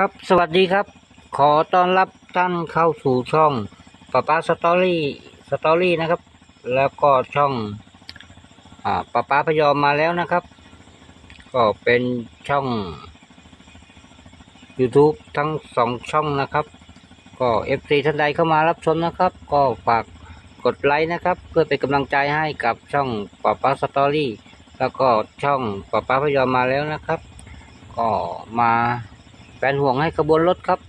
ครับ สวัสดีครับ ขอต้อนรับท่านเข้าสู่ช่องป้าป้าสตอรี่สตอรี่นะครับ แล้วก็ช่องอ่าป้าป้าพยอมมาแล้วนะครับ ก็เป็นช่อง YouTube ทั้งสองช่องนะครับ ก็เอฟซีท่านใดเข้ามารับชมนะครับ ก็ฝากกดไลค์นะครับ เพื่อเป็นกำลังใจให้กับช่องป้าป้าสตอรี่แล้วก็ช่องป้าป้าพยอมมาแล้วนะครับ ก็มา นห่วงให้ขบวนรถครับ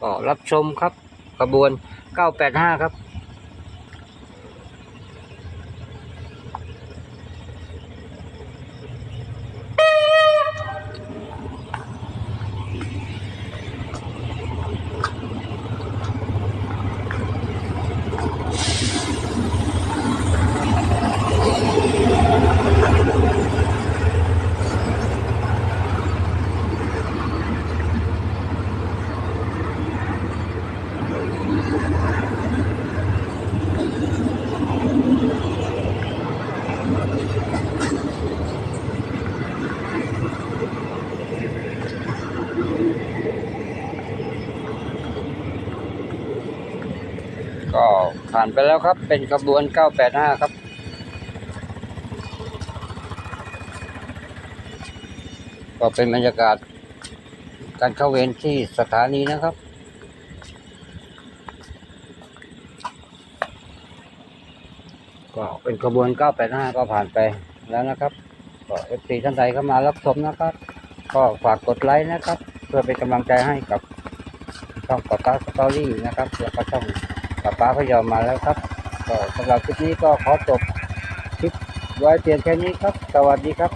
ก็รับชมครับขบวน 985 ครับ ก็ผ่านไปแล้วครับ เป็นขบวน 985 ครับ ก็เป็นบรรยากาศการเข้าเวรที่สถานีนะครับ ก็เป็นขบวน 985 ก็ผ่านไปแล้วนะครับ ก็เอฟซีท่านใดเข้ามารับชมนะครับ ก็ฝากกดไลค์นะครับ เพื่อเป็นกำลังใจให้กับช่องป้าป้าสตอรี่นะครับแล้วก็ช่องป้าป้าพยอมมาแล้วครับ ก็สำหรับคลิปนี้ก็ขอจบคลิปไว้เพียงแค่นี้ครับ สวัสดีครับ